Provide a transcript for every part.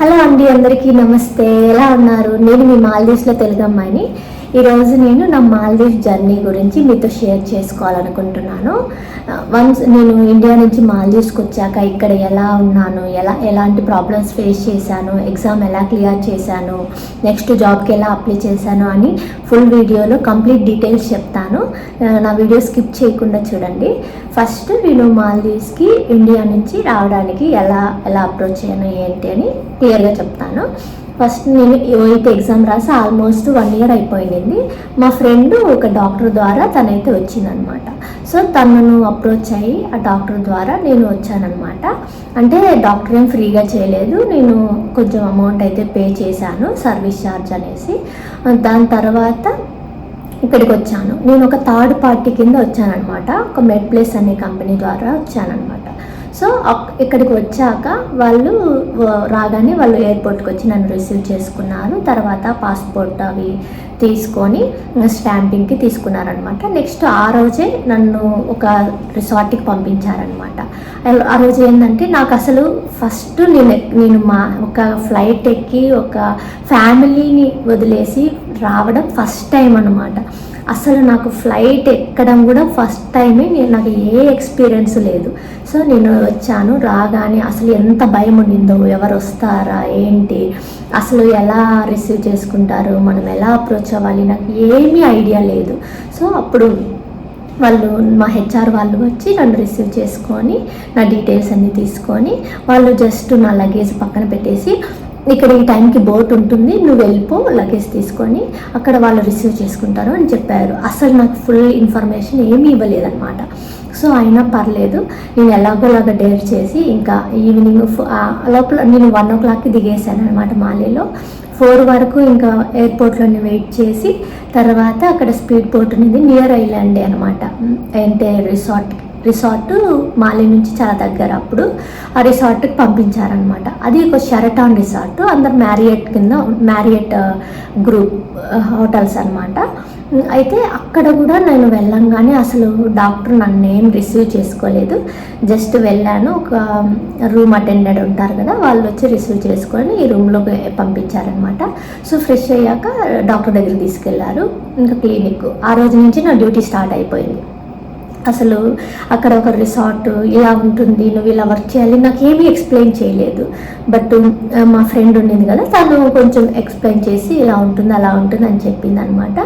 Hello అండి అందరికీ నమస్తే. ఎలా ఉన్నారు? నేను మీ మాల్దీవ్స్లో తెలుగు అమ్మాయిని. ఈరోజు నేను నా మాల్దీవ్ జర్నీ గురించి మీతో షేర్ చేసుకోవాలనుకుంటున్నాను. వన్స్ నేను ఇండియా నుంచి మాల్దీవ్స్కి వచ్చాక ఇక్కడ ఎలా ఉన్నాను ఎలా ఎలాంటి ప్రాబ్లమ్స్ ఫేస్ చేశాను ఎగ్జామ్ ఎలా క్లియర్ చేశాను నెక్స్ట్ జాబ్కి ఎలా అప్లై చేశాను అని ఫుల్ వీడియోలో కంప్లీట్ డీటెయిల్స్ చెప్తాను. నా వీడియో స్కిప్ చేయకుండా చూడండి. ఫస్ట్ నేను మాల్దీవ్స్కి ఇండియా నుంచి రావడానికి ఎలా ఎలా అప్రోచ్ అయ్యాను ఏంటి అని క్లియర్గా చెప్తాను. ఫస్ట్ నేను ఎయిత్ ఎగ్జామ్ రాసి ఆల్మోస్ట్ వన్ ఇయర్ అయిపోయింది. మా ఫ్రెండ్ ఒక డాక్టర్ ద్వారా తనైతే వచ్చిందనమాట. సో తనను అప్రోచ్ అయ్యి ఆ డాక్టర్ ద్వారా నేను వచ్చానమాట అంటే డాక్టర్ ఏం ఫ్రీగా చేయలేదు. నేను కొంచెం అమౌంట్ అయితే పే చేశాను సర్వీస్ ఛార్జ్ అనేసి. దాని తర్వాత ఇక్కడికి వచ్చాను. నేను ఒక థర్డ్ పార్టీ కింద వచ్చానమాట ఒక మెడ్ ప్లేస్ అనే కంపెనీ ద్వారా వచ్చానమాట సో ఇక్కడికి వచ్చాక వాళ్ళు రాగానే వాళ్ళు ఎయిర్పోర్ట్కి వచ్చి నన్ను రిసీవ్ చేసుకున్నారు. తర్వాత పాస్పోర్ట్ అవి తీసుకొని స్టాంపింగ్కి తీసుకున్నారనమాట. నెక్స్ట్ ఆ రోజే నన్ను ఒక రిసార్ట్కి పంపించారనమాట. ఆ- రోజు ఏంటంటే నాకు అసలు ఫస్ట్ నేను నేను మా ఒక ఫ్లైట్ ఎక్కి ఒక ఫ్యామిలీని వదిలేసి రావడం ఫస్ట్ టైం అనమాట అసలు నాకు ఫ్లైట్ ఎక్కడం కూడా ఫస్ట్ టైమే నేను నాకు ఏ ఎక్స్పీరియన్స్ లేదు. సో నేను వచ్చాను రాగానే అసలు ఎంత భయం ఉండిందో ఎవరు వస్తారా ఏంటి అసలు ఎలా రిసీవ్ చేసుకుంటారు మనం ఎలా అప్రోచ్ అవ్వాలి నాకు ఏమీ ఐడియా లేదు. సో అప్పుడు వాళ్ళు మా హెచ్ఆర్ వాళ్ళు వచ్చి నన్ను రిసీవ్ చేసుకొని నా డీటెయిల్స్ అన్నీ తీసుకొని వాళ్ళు జస్ట్ నా లగేజ్ పక్కన పెట్టేసి ఇక్కడ ఈ టైంకి బోట్ ఉంటుంది నువ్వు వెళ్ళిపో లగేజ్ తీసుకొని అక్కడ వాళ్ళు రిసీవ్ చేసుకుంటారు అని చెప్పారు. అసలు నాకు ఫుల్ ఇన్ఫర్మేషన్ ఏమీ ఇవ్వలేదన్నమాట. సో అయినా పర్లేదు నేను ఎలాగోలాగా డేర్ చేసి ఇంకా ఈవినింగ్ లోపల నేను వన్ ఓ క్లాక్కి దిగేసాను అనమాట మాలేలో. ఫోర్ వరకు ఇంకా ఎయిర్పోర్ట్లోనే వెయిట్ చేసి తర్వాత అక్కడ స్పీడ్ బోట్ ఉంది నియర్ ఐలాండే అనమాట అంటే రిసార్ట్ రిసార్ట్ మాలి నుంచి చాలా దగ్గర. అప్పుడు ఆ రిసార్ట్కి పంపించారనమాట అది ఒక షెరటాన్ రిసార్ట్. అందరు మ్యారియట్ కింద మ్యారియట్ గ్రూప్ హోటల్స్ అనమాట అయితే అక్కడ కూడా నేను వెళ్ళంగానే అసలు డాక్టర్ నన్ను ఏం రిసీవ్ చేసుకోలేదు. జస్ట్ వెళ్ళాను. ఒక రూమ్ అటెండెడ్ ఉంటారు కదా వాళ్ళు వచ్చి రిసీవ్ చేసుకొని ఈ రూమ్లోకి పంపించారనమాట సో ఫ్రెష్ అయ్యాక డాక్టర్ దగ్గర తీసుకెళ్ళారు. ఇంకా క్లినిక్. ఆ రోజు నుంచి నా డ్యూటీ స్టార్ట్ అయిపోయింది. అసలు అక్కడ ఒక రిసార్ట్ ఇలా ఉంటుంది నువ్వు ఇలా వర్క్ చేయాలి నాకు ఏమీ ఎక్స్ప్లెయిన్ చేయలేదు బట్ మా ఫ్రెండ్ ఉండింది కదా తను కొంచెం ఎక్స్ప్లెయిన్ చేసి ఇలా ఉంటుంది అలా ఉంటుంది అని చెప్పింది అనమాట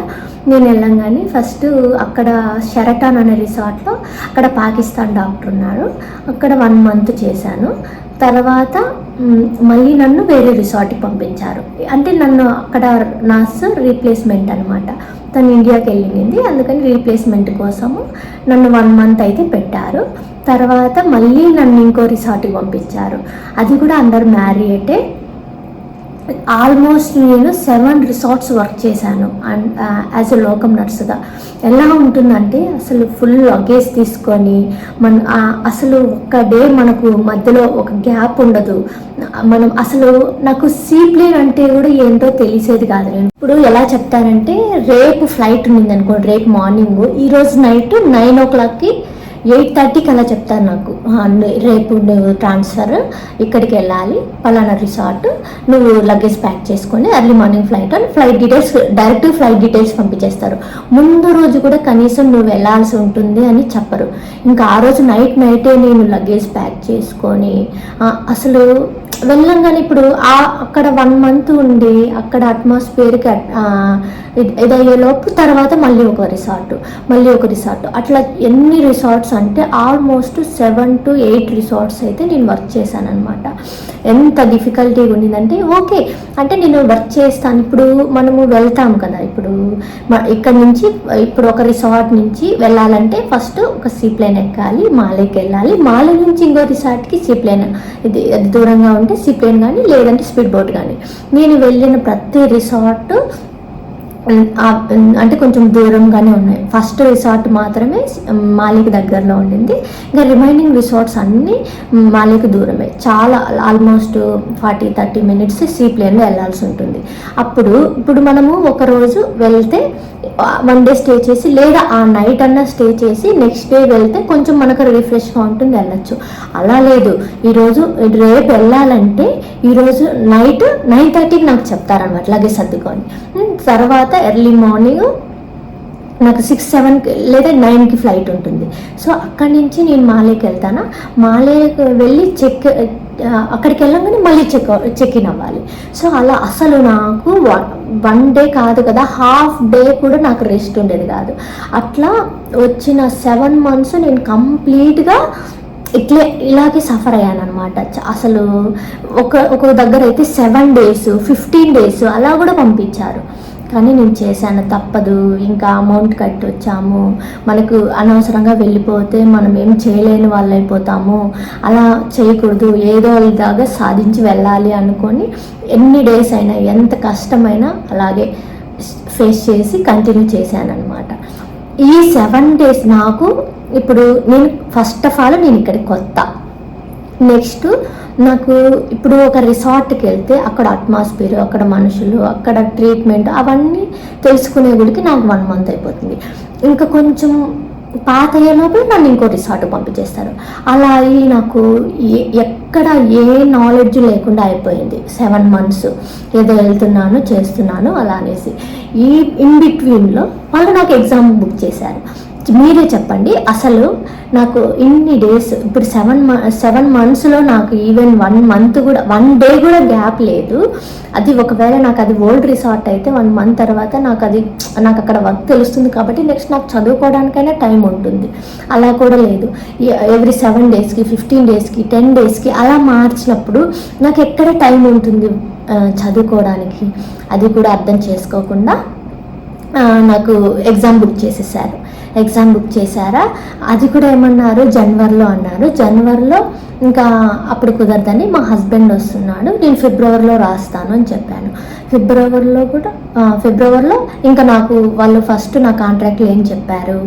నేను వెళ్ళంగానే ఫస్ట్ అక్కడ షెరటాన్ అనే రిసార్ట్లో అక్కడ పాకిస్తాన్ డాక్టర్ ఉన్నారు అక్కడ వన్ మంత్ చేశాను. తర్వాత మళ్ళీ నన్ను వేరే రిసార్ట్కి పంపించారు. అంటే నన్ను అక్కడ నర్స్ రీప్లేస్మెంట్ అనమాట. తను ఇండియాకి వెళ్ళింది. అందుకని రీప్లేస్మెంట్ కోసము నన్ను వన్ మంత్ అయితే పెట్టారు. తర్వాత మళ్ళీ నన్ను ఇంకో రిసార్ట్కి పంపించారు. అది కూడా అందరు మ్యారియటే ఆల్మోస్ట్ నేను సెవెన్ రిసార్ట్స్ వర్క్ చేశాను. అండ్ యాజ్ ఎ లోకం నర్సుగా ఎలా ఉంటుందంటే అసలు ఫుల్ లగేజ్ తీసుకొని మన అసలు ఒక్క డే మనకు మధ్యలో ఒక గ్యాప్ ఉండదు. మనం అసలు నాకు సీప్లేన్ అంటే కూడా ఏంటో తెలిసేది కాదు. నేను ఇప్పుడు ఎలా చెప్తానంటే రేపు ఫ్లైట్ ఉంది అనుకోండి రేపు మార్నింగ్ ఈరోజు నైట్ నైన్ ఓ క్లాక్కి ఎయిట్ థర్టీకి అలా చెప్తారు నాకు. రేపు నువ్వు ట్రాన్స్ఫర్ ఇక్కడికి వెళ్ళాలి పలానా రిసార్ట్. నువ్వు లగేజ్ ప్యాక్ చేసుకొని ఎర్లీ మార్నింగ్ ఫ్లైట్ అని flight details direct flight details పంపించేస్తారు. ముందు రోజు కూడా కనీసం నువ్వు వెళ్ళాల్సి ఉంటుంది అని చెప్పరు. ఇంకా ఆ రోజు నైట్ నైటే నేను లగేజ్ ప్యాక్ చేసుకొని అసలు వెళ్ళంగానే ఇప్పుడు ఆ అక్కడ వన్ మంత్ ఉండి అక్కడ అట్మాస్ఫియర్కి ఇదయ్యేలోపు తర్వాత మళ్ళీ ఒక రిసార్ట్ మళ్ళీ ఒక రిసార్ట్. అట్లా ఎన్ని రిసార్ట్స్ అంటే almost seven to eight resorts అయితే నేను వర్క్ చేశాను అనమాట ఎంత డిఫికల్టీగా ఉండిందంటే ఓకే అంటే నేను వర్క్ చేస్తాను. ఇప్పుడు మనము వెళ్తాం కదా ఇప్పుడు ఇక్కడ నుంచి ఇప్పుడు ఒక రిసార్ట్ నుంచి వెళ్ళాలంటే ఫస్ట్ ఒక సీప్లైన్ ఎక్కాలి మాలేకి వెళ్ళాలి. మాలే నుంచి ఇంకో రిసార్ట్కి సీప్లైన్ ఇది అది దూరంగా ఉంటే సీప్లైన్ కానీ లేదంటే స్పీడ్ బోట్ కానీ నేను వెళ్ళిన ప్రతి రిసార్ట్ అంటే కొంచెం దూరంగానే ఉన్నాయి. ఫస్ట్ రిసార్ట్ మాత్రమే మాలికి దగ్గరలో ఉండింది. ఇంకా రిమైనింగ్ రిసార్ట్స్ అన్నీ మాలికి దూరమే. చాలా almost forty thirty minutes sea ప్లేన్లో వెళ్ళాల్సి ఉంటుంది. అప్పుడు ఇప్పుడు మనము ఒకరోజు వెళ్తే వన్ డే స్టే చేసి లేదా ఆ నైట్ అన్నా స్టే చేసి నెక్స్ట్ డే వెళ్తే కొంచెం మనకు రిఫ్రెష్గా ఉంటుంది వెళ్ళచ్చు. అలా లేదు. ఈరోజు రేపు వెళ్ళాలంటే ఈరోజు నైట్ నైన్ థర్టీకి నాకు చెప్తారనమాట లగేజ్ సర్దుకొని. తర్వాత తర్వాత ఎర్లీ మార్నింగ్ నాకు సిక్స్ సెవెన్కి లేదా నైన్కి ఫ్లైట్ ఉంటుంది. సో అక్కడి నుంచి నేను మాలేకి వెళ్తాను? మాలేకి వెళ్ళి చెక్ అక్కడికి వెళ్ళంగానే మళ్ళీ చెక్ చెక్ ఇన్ అవ్వాలి. సో అలా అసలు నాకు వన్ డే కాదు కదా హాఫ్ డే కూడా నాకు రెస్ట్ ఉండేది కాదు. అట్లా వచ్చిన సెవెన్ మంత్స్ నేను కంప్లీట్గా ఇట్లే ఇలాగే సఫర్ అయ్యాను అనమాట అసలు ఒక ఒక దగ్గర అయితే సెవెన్ డేస్ ఫిఫ్టీన్ డేస్ అలా కూడా పంపించారు. కానీ నేను చేశాను తప్పదు. ఇంకా అమౌంట్ కట్టి వచ్చాము మనకు అనవసరంగా వెళ్ళిపోతే మనం ఏం చేయలేని వాళ్ళు అయిపోతాము అలా చేయకూడదు. ఏదో దాకా సాధించి వెళ్ళాలి అనుకొని ఎన్ని డేస్ అయినా ఎంత కష్టమైనా అలాగే ఫేస్ చేసి కంటిన్యూ చేశాను అనమాట ఈ సెవెన్ డేస్ నాకు ఇప్పుడు నేను ఫస్ట్ ఆఫ్ ఆల్ నేను ఇక్కడ కొత్త నెక్స్ట్ నాకు ఇప్పుడు ఒక రిసార్ట్కి వెళ్తే అక్కడ అట్మాస్ఫియర్ అక్కడ మనుషులు అక్కడ ట్రీట్మెంట్ అవన్నీ తెలుసుకునే గుడికి నాకు వన్ మంత్ అయిపోతుంది. ఇంకా కొంచెం పాత అయ్యేలోపు నన్ను ఇంకో రిసార్ట్ పంపించేస్తారు. అలా అయ్యి నాకు ఏ- ఎక్కడ ఏ నాలెడ్జ్ లేకుండా అయిపోయింది. సెవెన్ మంత్స్ ఏదో వెళ్తున్నాను చేస్తున్నాను అలా అనేసి. ఈ ఇన్ బిట్వీన్లో వాళ్ళు నాకు ఎగ్జామ్ బుక్ చేశారు. మీరే చెప్పండి. అసలు నాకు ఇన్ని డేస్ ఇప్పుడు సెవెన్ సెవెన్ మంత్స్లో నాకు ఈవెన్ వన్ మంత్ కూడా వన్ డే కూడా గ్యాప్ లేదు. అది ఒకవేళ నాకు అది ఓల్డ్ రిసార్ట్ అయితే వన్ మంత్ తర్వాత నాకు అది నాకు అక్కడ వర్క్ తెలుస్తుంది కాబట్టి నెక్స్ట్ నాకు చదువుకోవడానికైనా టైం ఉంటుంది. అలా కూడా లేదు. ఎవ్రీ సెవెన్ డేస్కి ఫిఫ్టీన్ డేస్కి టెన్ డేస్కి అలా మార్చినప్పుడు నాకు ఎక్కడ టైం ఉంటుంది చదువుకోవడానికి? అది కూడా అర్థం చేసుకోకుండా నాకు ఎగ్జామ్ బుక్ చేసేసారు. ఎగ్జామ్ బుక్ చేశారా? అది కూడా ఏమన్నారు? జనవరిలో అన్నారు. జనవరిలో ఇంకా అప్పుడు కుదరదని మా హస్బెండ్ వస్తున్నాడు. నేను ఫిబ్రవరిలో రాస్తాను అని చెప్పాను. ఫిబ్రవరిలో కూడా ఫిబ్రవరిలో ఇంకా నాకు వాళ్ళు ఫస్ట్ నా కాంట్రాక్ట్లు ఏం చెప్పారు?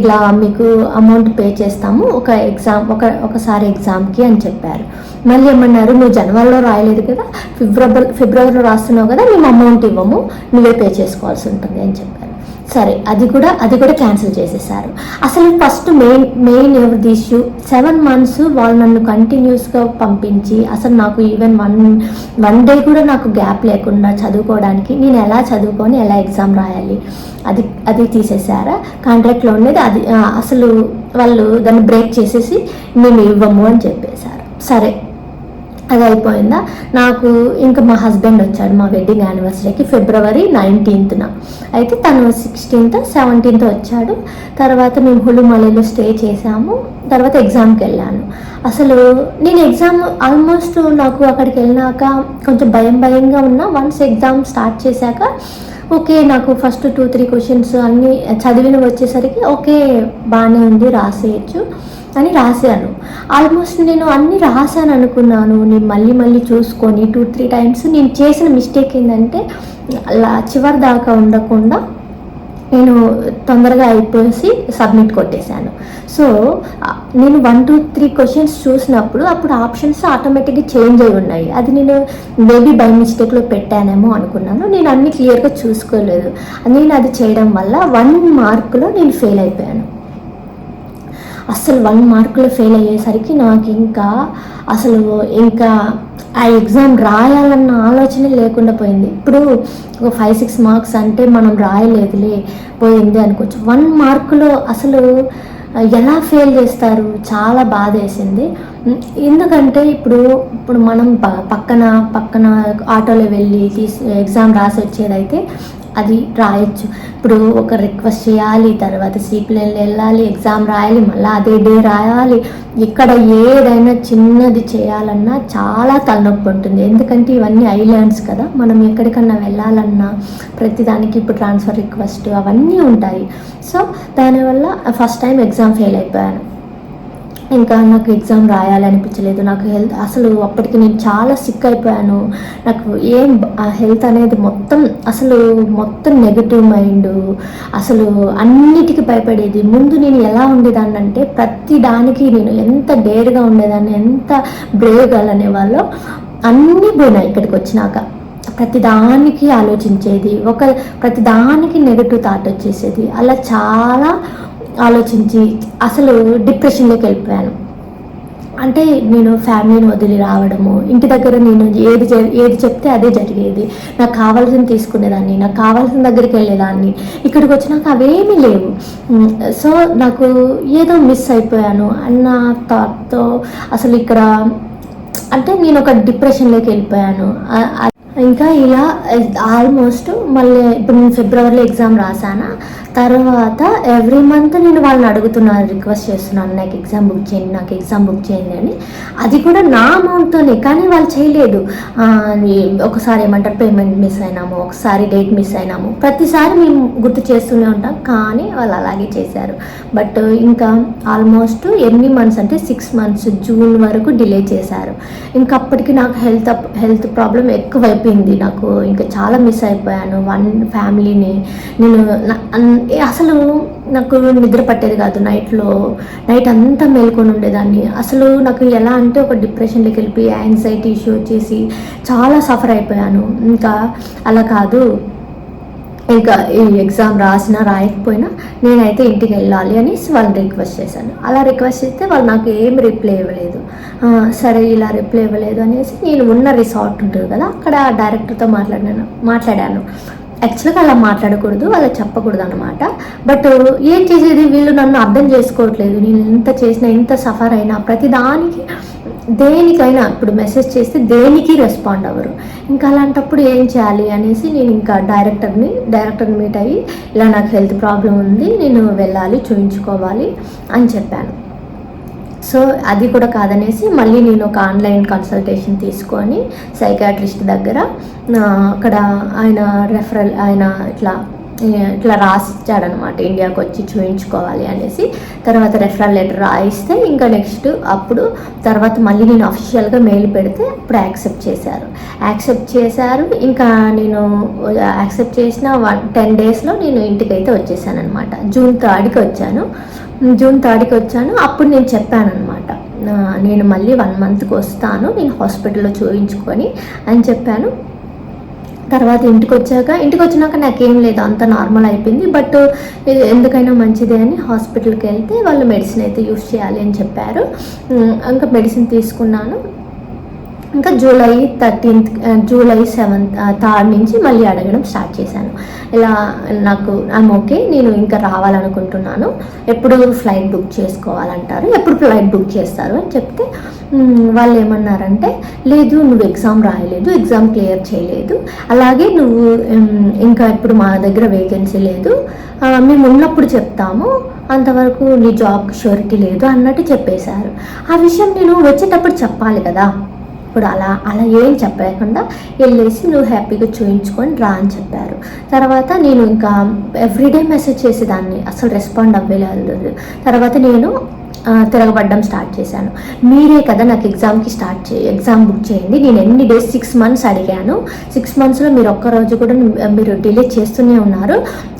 ఇలా మీకు అమౌంట్ పే చేస్తాము ఒక ఎగ్జామ్ ఒక ఒకసారి ఎగ్జామ్కి అని చెప్పారు. మళ్ళీ ఏమన్నారు? నువ్వు జనవరిలో రాయలేదు కదా ఫిబ్రవరి ఫిబ్రవరిలో రాస్తున్నావు కదా మేము అమౌంట్ ఇవ్వము నువ్వే పే చేసుకోవాల్సి ఉంటుంది అని చెప్పారు. సరే అది కూడా అది కూడా క్యాన్సిల్ చేసేసారు. అసలు ఫస్ట్ మెయిన్ మెయిన్ ఎవరిది ఇష్యూ సెవెన్ మంత్స్ వాళ్ళు నన్ను కంటిన్యూస్గా పంపించి అసలు నాకు ఈవెన్ వన్ వన్ డే కూడా నాకు గ్యాప్ లేకుండా చదువుకోవడానికి నేను ఎలా చదువుకొని ఎలా ఎగ్జామ్ రాయాలి అది అది తీసేసారా? కాంట్రాక్ట్లో ఉండేది అది అసలు వాళ్ళు దాన్ని బ్రేక్ చేసేసి మేము ఇవ్వము అని చెప్పేశారు. సరే అది అయిపోయిందా నాకు ఇంకా మా హస్బెండ్ వచ్చాడు మా వెడ్డింగ్ యానివర్సరీకి ఫిబ్రవరి నైన్టీన్త్న. అయితే తను సిక్స్టీన్త్ సెవెంటీన్త్ వచ్చాడు. తర్వాత మేము హులుమలలో స్టే చేసాము తర్వాత ఎగ్జామ్కి వెళ్ళాను. అసలు నేను ఎగ్జామ్ ఆల్మోస్ట్ నాకు అక్కడికి వెళ్ళినాక కొంచెం భయం భయంగా ఉన్నా. వన్స్ ఎగ్జామ్ స్టార్ట్ చేశాక ఓకే నాకు ఫస్ట్ టూ త్రీ క్వశ్చన్స్ అన్నీ చదివిన వచ్చేసరికి ఓకే బాగానే ఉంది రాసేయచ్చు. అని రాశాను. ఆల్మోస్ట్ నేను అన్ని రాశాను అనుకున్నాను. నేను మళ్ళీ మళ్ళీ చూసుకొని టూ త్రీ టైమ్స్ నేను చేసిన మిస్టేక్ ఏంటంటే అలా చివరి దాకా ఉండకుండా నేను తొందరగా అయిపోసి సబ్మిట్ కొట్టేశాను. సో నేను వన్ టూ త్రీ క్వశ్చన్స్ చూసినప్పుడు అప్పుడు ఆప్షన్స్ ఆటోమేటిక్గా చేంజ్ అయి ఉన్నాయి. అది నేను మేబీ బై మిస్టేక్లో పెట్టానేమో అనుకున్నాను. నేను అన్ని క్లియర్గా చూసుకోలేదు. నేను అది చేయడం వల్ల వన్ మార్కులో నేను ఫెయిల్ అయిపోయాను. అస్సలు వన్ మార్కులో ఫెయిల్ అయ్యేసరికి నాకు ఇంకా అసలు ఇంకా ఆ ఎగ్జామ్ రాయాలన్న ఆలోచన లేకుండా పోయింది. ఇప్పుడు ఒక ఫైవ్ సిక్స్ మార్క్స్ అంటే మనం రాయలేదులే పోయింది అనుకోవచ్చు. వన్ మార్కులో అసలు ఎలా ఫెయిల్ చేస్తారు? చాలా బాధ వేసింది ఎందుకంటే ఇప్పుడు ఇప్పుడు మనం పక్కన పక్కన ఆటోలో వెళ్ళి తీసి ఎగ్జామ్ రాసి వచ్చేదైతే అది రాయొచ్చు. ఇప్పుడు ఒక రిక్వెస్ట్ చేయాలి తర్వాత సిపిఎల్ వెళ్ళాలి ఎగ్జామ్ రాయాలి మళ్ళీ అదే డే రాయాలి. ఇక్కడ ఏదైనా చిన్నది చేయాలన్నా చాలా తలనొప్పి ఉంటుంది. ఎందుకంటే ఇవన్నీ ఐలాండ్స్ కదా. మనం ఎక్కడికన్నా వెళ్ళాలన్నా ప్రతిదానికి ఇప్పుడు ట్రాన్స్ఫర్ రిక్వెస్ట్ అవన్నీ ఉంటాయి. సో దానివల్ల ఫస్ట్ టైం ఎగ్జామ్ ఫెయిల్ అయిపోయాను. ఇంకా నాకు ఎగ్జామ్ రాయాలనిపించలేదు. నాకు హెల్త్ అసలు అప్పటికి నేను చాలా సిక్ అయిపోయాను. నాకు ఏం ఆ హెల్త్ అనేది మొత్తం అసలు మొత్తం నెగిటివ్ మైండ్ అసలు అన్నిటికీ భయపడేది. ముందు నేను ఎలా ఉండేదాన్ని అంటే ప్రతి దానికి నేను ఎంత డేర్గా ఉండేదాన్ని ఎంత బ్రేవ్ గర్ల్ అనేవాళ్ళు అన్నీ పోయినాయి ఇక్కడికి వచ్చినాక. ప్రతిదానికి ఆలోచించేది. ఒక ప్రతిదానికి నెగటివ్ థాట్ వచ్చేసేది. అలా చాలా ఆలోచించి అసలు డిప్రెషన్లోకి వెళ్ళిపోయాను. అంటే నేను ఫ్యామిలీని వదిలి రావడము ఇంటి దగ్గర నేను ఏది జ- ఏది చెప్తే అదే జరిగేది. నాకు కావాల్సింది తీసుకునేదాన్ని నాకు కావాల్సిన దగ్గరికి వెళ్ళేదాన్ని. ఇక్కడికి వచ్చినాక అవేమీ లేవు. సో నాకు ఏదో మిస్ అయిపోయాను అన్న థాట్తో అసలు ఇక్కడ అంటే నేను ఒక డిప్రెషన్లోకి వెళ్ళిపోయాను. ఇంకా ఇలా eh, ఆల్మోస్ట్ మళ్ళీ ఇప్పుడు నేను ఫిబ్రవరిలో ఎగ్జామ్ రాసానా తర్వాత ఎవ్రీ మంత్ నేను వాళ్ళని అడుగుతున్నాను రిక్వెస్ట్ చేస్తున్నాను నాకు ఎగ్జామ్ బుక్ చేయండి నాకు ఎగ్జామ్ బుక్ చేయండి అని. అది కూడా నా అమౌంట్తోనే కానీ వాళ్ళు చేయలేదు. ఒకసారి ఏమంటారు పేమెంట్ మిస్ అయినాము ఒకసారి డేట్ మిస్ అయినాము. ప్రతిసారి మేము గుర్తు చేస్తూనే ఉంటాం కానీ వాళ్ళు అలాగే చేశారు. బట్ ఇంకా ఆల్మోస్ట్ ఎన్ని మంత్స్ అంటే సిక్స్ మంత్స్ జూన్ వరకు డిలే చేశారు. ఇంకా అప్పటికి నాకు హెల్త్ హెల్త్ ప్రాబ్లం ఎక్కువైపోయింది నాకు ఇంకా చాలా మిస్ అయిపోయాను. వన్ ఫ్యామిలీని నేను అసలు నాకు నిద్ర పట్టేది కాదు. నైట్లో నైట్ అంతా మేల్కొని ఉండేదాన్ని. అసలు నాకు ఎలా అంటే ఒక డిప్రెషన్లోకి వెళ్ళిపోయి యాంగ్జైటీ ఇష్యూ వచ్చేసి చాలా సఫర్ అయిపోయాను. ఇంకా అలా కాదు. ఇంకా ఈ ఎగ్జామ్ రాసినా రాయకపోయినా నేనైతే ఇంటికి వెళ్ళాలి అని వాళ్ళని రిక్వెస్ట్ చేశాను. అలా రిక్వెస్ట్ చేస్తే వాళ్ళు నాకు ఏం రిప్లై ఇవ్వలేదు. సరే ఇలా రిప్లై ఇవ్వలేదు అనేసి నేను ఉన్న రిసార్ట్ ఉంటుంది కదా అక్కడ డైరెక్టర్తో మాట్లాడినాను మాట్లాడాను యాక్చువల్గా అలా మాట్లాడకూడదు అలా చెప్పకూడదు అనమాట బట్ ఏం చేసేది? వీళ్ళు నన్ను అర్థం చేసుకోవట్లేదు. నేను ఎంత చేసినా ఎంత సఫర్ అయినా ప్రతిదానికి దేనికైనా ఇప్పుడు మెసేజ్ చేస్తే దేనికి రెస్పాండ్ అవ్వరు. ఇంకా అలాంటప్పుడు ఏం చేయాలి అనేసి నేను ఇంకా డైరెక్టర్ని డైరెక్టర్ని మీట్ అయ్యి ఇలా నాకు హెల్త్ ప్రాబ్లం ఉంది నేను వెళ్ళాలి చూయించుకోవాలి అని చెప్పాను. సో అది కూడా కాదనేసి మళ్ళీ నేను ఒక ఆన్లైన్ కన్సల్టేషన్ తీసుకొని సైకాట్రిస్ట్ దగ్గర అక్కడ ఆయన రెఫరల్ ఆయన ఇట్లా ఇట్లా రాసిచ్చాడనమాట. ఇండియాకి వచ్చి చూయించుకోవాలి అనేసి. తర్వాత రెఫరల్ లెటర్ రాయిస్తే ఇంకా నెక్స్ట్ అప్పుడు తర్వాత మళ్ళీ నేను అఫీషియల్గా మెయిల్ పెడితే అప్పుడు యాక్సెప్ట్ చేశారు. యాక్సెప్ట్ చేశారు. ఇంకా నేను యాక్సెప్ట్ చేసిన వన్ టెన్ డేస్లో నేను ఇంటికైతే వచ్చేసాను అనమాట జూన్ థర్డ్కి వచ్చాను. జూన్ థర్డ్కి వచ్చాను. అప్పుడు నేను చెప్పాను అనమాట నేను మళ్ళీ వన్ మంత్కి వస్తాను. నేను హాస్పిటల్లో చూపించుకొని అని చెప్పాను. తర్వాత ఇంటికి వచ్చాక ఇంటికి వచ్చినాక నాకేం లేదు అంత నార్మల్ అయిపోయింది. బట్ ఇది ఎందుకైనా మంచిదే అని హాస్పిటల్కి వెళ్తే వాళ్ళు మెడిసిన్ అయితే యూస్ చేయాలి అని చెప్పారు. ఇంకా మెడిసిన్ తీసుకున్నాను. ఇంకా July thirteenth July seventh third నుంచి మళ్ళీ అడగడం స్టార్ట్ చేశాను. ఇలా నాకు ఐమ్ ఓకే నేను ఇంకా రావాలనుకుంటున్నాను. ఎప్పుడు ఫ్లైట్ బుక్ చేసుకోవాలంటారు? ఎప్పుడు ఫ్లైట్ బుక్ చేస్తారు? అని చెప్తే వాళ్ళు ఏమన్నారంటే లేదు నువ్వు ఎగ్జామ్ రాయలేదు ఎగ్జామ్ క్లియర్ చేయలేదు. అలాగే నువ్వు ఇంకా ఇప్పుడు మా దగ్గర వేకెన్సీ లేదు. మేము ఉన్నప్పుడు చెప్తాము. అంతవరకు నీ జాబ్ షూరిటీ లేదు అన్నట్టు చెప్పేశారు. ఆ విషయం నేను వచ్చేటప్పుడు చెప్పాలి కదా. ఇప్పుడు అలా అలా ఏం చెప్పలేకుండా వెళ్ళేసి నువ్వు హ్యాపీగా చూయించుకొని రా అని చెప్పారు. తర్వాత నేను ఇంకా ఎవ్రీడే మెసేజ్ చేసేదాన్ని. అసలు రెస్పాండ్ అవ్వలేదు. తర్వాత నేను తిరగబడ్డం స్టార్ట్ చేశాను. మీరే కదా నాకు ఎగ్జామ్కి స్టార్ట్ చే ఎగ్జామ్ బుక్ చేయండి. నేను ఎన్ని డేస్ సిక్స్ మంత్స్ అడిగాను. సిక్స్ మంత్స్లో మీరు ఒక్క రోజు కూడా మీరు డిలే చేస్తూనే ఉన్నారు.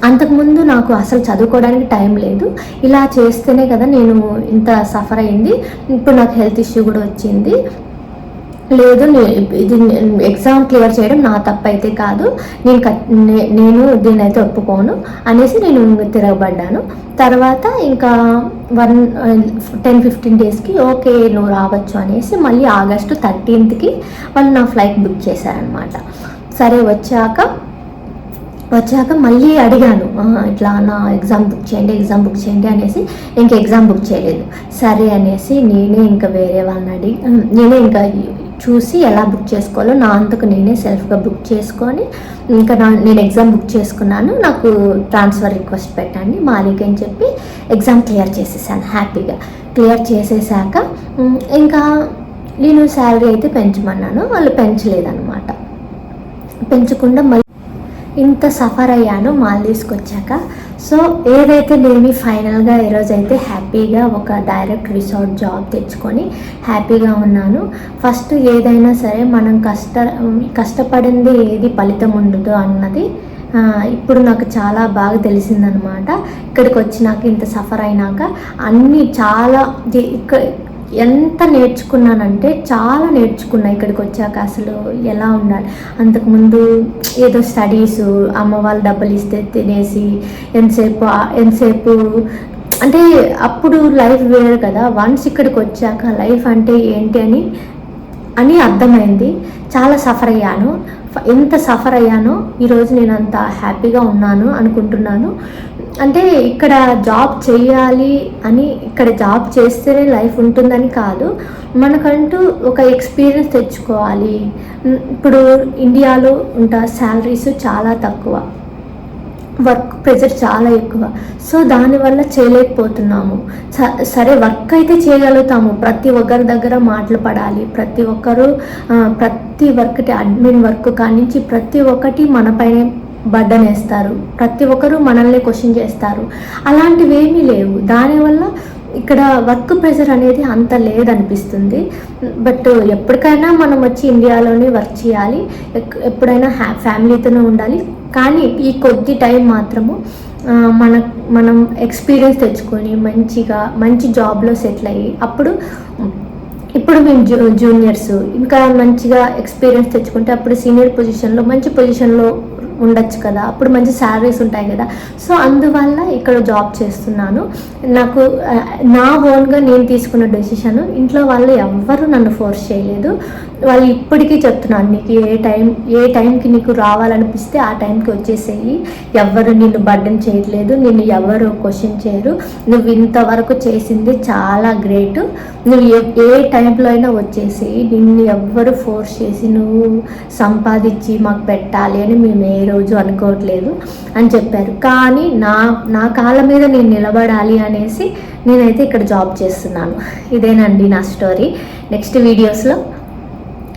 అంతకుముందు నాకు అసలు చదువుకోవడానికి టైం లేదు. ఇలా చేస్తేనే కదా నేను ఇంత సఫర్ అయింది ఇప్పుడు నాకు హెల్త్ ఇష్యూ కూడా వచ్చింది. లేదు ఇది ఎగ్జామ్ క్లియర్ చేయడం నా తప్పు అయితే కాదు. నేను కట్- నేను దీని అయితే ఒప్పుకోను అనేసి నేను తిరగబడ్డాను. తర్వాత ఇంకా వన్ టెన్ ఫిఫ్టీన్ డేస్కి ఓకే నువ్వు రావచ్చు అనేసి మళ్ళీ ఆగస్టు థర్టీన్త్కి వాళ్ళు నా ఫ్లైట్ బుక్ చేశారనమాట సరే వచ్చాక వచ్చాక మళ్ళీ అడిగాను ఇట్లా నా ఎగ్జామ్ బుక్ చేయండి ఎగ్జామ్ బుక్ చేయండి అనేసి ఇంక ఎగ్జామ్ బుక్ చేయలేదు. సరే అనేసి నేనే ఇంకా వేరే వాళ్ళని అడిగి నేనే ఇంకా చూసి ఎలా బుక్ చేసుకోవాలో నా అంతకు నేనే సెల్ఫ్గా బుక్ చేసుకొని ఇంకా నా నేను ఎగ్జామ్ బుక్ చేసుకున్నాను. నాకు ట్రాన్స్ఫర్ రిక్వెస్ట్ పెట్టండి మాలిక్ అని చెప్పి ఎగ్జామ్ క్లియర్ చేసేసాను హ్యాపీగా. క్లియర్ చేసేసాక ఇంకా నేను శాలరీ అయితే పెంచమన్నాను. వాళ్ళు పెంచలేదన్నమాట. పెంచకుండా మళ్ళీ ఇంత సఫర్ అయ్యాను మాల్దీవ్స్కి వచ్చాక. సో ఏదైతే లేమి ఫైనల్గా ఈరోజు అయితే హ్యాపీగా ఒక డైరెక్ట్ రిసార్ట్ జాబ్ తెచ్చుకొని హ్యాపీగా ఉన్నాను. ఫస్ట్ ఏదైనా సరే మనం కష్ట కష్టపడింది ఏది ఫలితం ఉండదు అన్నది ఇప్పుడు నాకు చాలా బాగా తెలిసిందనమాట ఇక్కడికి వచ్చినాక ఇంత సఫర్ అయినాక అన్నీ చాలా ఇక్కడ ఎంత నేర్చుకున్నానంటే చాలా నేర్చుకున్నా ఇక్కడికి వచ్చాక అసలు ఎలా ఉండాలి. అంతకుముందు ఏదో స్టడీస్ అమ్మ వాళ్ళు డబ్బులు ఇస్తే తినేసి ఎంతసేపు ఎంతసేపు అంటే అప్పుడు లైఫ్ వేరు కదా. వన్స్ ఇక్కడికి వచ్చాక లైఫ్ అంటే ఏంటి అని అని అర్థమైంది. చాలా సఫర్ అయ్యాను. ఎంత సఫర్ అయ్యానో ఈరోజు నేను అంత హ్యాపీగా ఉన్నాను అనుకుంటున్నాను. అంటే ఇక్కడ జాబ్ చేయాలి అని ఇక్కడ జాబ్ చేస్తేనే లైఫ్ ఉంటుందని కాదు. మనకంటూ ఒక ఎక్స్పీరియన్స్ తెచ్చుకోవాలి. ఇప్పుడు ఇండియాలో ఉంటా శాలరీస్ చాలా తక్కువ. వర్క్ ప్రెజర్ చాలా ఎక్కువ. సో దానివల్ల చేయలేకపోతున్నాము. స- సరే వర్క్ అయితే చేయగలుగుతాము. ప్రతి ఒక్కరి దగ్గర మాటలు పడాలి. ప్రతి ఒక్కరు ప్రతి వర్క్కి అడ్మిన్ వర్క్ కానించి ప్రతి ఒక్కటి మనపైన బడ్డనేస్తారు. ప్రతి ఒక్కరు మనల్ని క్వశ్చన్ చేస్తారు. అలాంటివి ఏమీ లేవు దానివల్ల ఇక్కడ వర్క్ ప్రెషర్ అనేది అంత లేదనిపిస్తుంది. బట్ ఎప్పటికైనా మనం వచ్చి ఇండియాలోనే వర్క్ చేయాలి. ఎప్పుడైనా హ్యా ఫ్యామిలీతోనే ఉండాలి. కానీ ఈ కొద్ది టైం మాత్రము మన మనం ఎక్స్పీరియన్స్ తెచ్చుకొని మంచిగా మంచి జాబ్లో సెటిల్ అయ్యి అప్పుడు ఇప్పుడు మేము జూ జూనియర్స్ ఇంకా మంచిగా ఎక్స్పీరియన్స్ తెచ్చుకుంటే అప్పుడు సీనియర్ పొజిషన్లో మంచి పొజిషన్లో ఉండొచ్చు కదా. అప్పుడు మంచి శాలరీస్ ఉంటాయి కదా. సో అందువల్ల ఇక్కడ జాబ్ చేస్తున్నాను. నాకు నా ఓన్గా నేను తీసుకున్న డెసిషన్ ఇంట్లో వాళ్ళు ఎవ్వరూ నన్ను ఫోర్స్ చేయలేదు. వాళ్ళు ఇప్పటికీ చెప్తున్నాను నీకు ఏ టైం ఏ టైంకి నీకు రావాలనిపిస్తే ఆ టైంకి వచ్చేసేయి. ఎవ్వరు నిన్ను బర్డన్ చేయట్లేదు నిన్ను ఎవరు క్వశ్చన్ చేయరు. నువ్వు ఇంతవరకు చేసింది చాలా గ్రేట్. నువ్వు ఏ ఏ టైంలో అయినా వచ్చేసేయి. నిన్ను ఎవ్వరు ఫోర్స్ చేసి నువ్వు సంపాదించి మాకు పెట్టాలి అని మేము ఏ రోజు అనుకోవట్లేదు అని చెప్పారు. కానీ నా నా కాళ్ళ మీద నేను నిలబడాలి అనేసి నేనైతే ఇక్కడ జాబ్ చేస్తున్నాను. ఇదేనండి నా స్టోరీ. నెక్స్ట్ వీడియోస్లో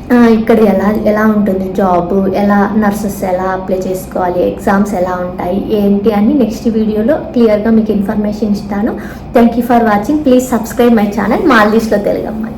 ఇక్కడ ఎలా ఎలా ఉంటుంది జాబ్ ఎలా నర్సెస్ ఎలా అప్లై చేసుకోవాలి? ఎగ్జామ్స్ ఎలా ఉంటాయి? ఏంటి అని నెక్స్ట్ వీడియోలో క్లియర్గా మీకు ఇన్ఫర్మేషన్ ఇస్తాను. Thank you for watching please subscribe my channel మాల్దీస్లో తెలుగమ్మని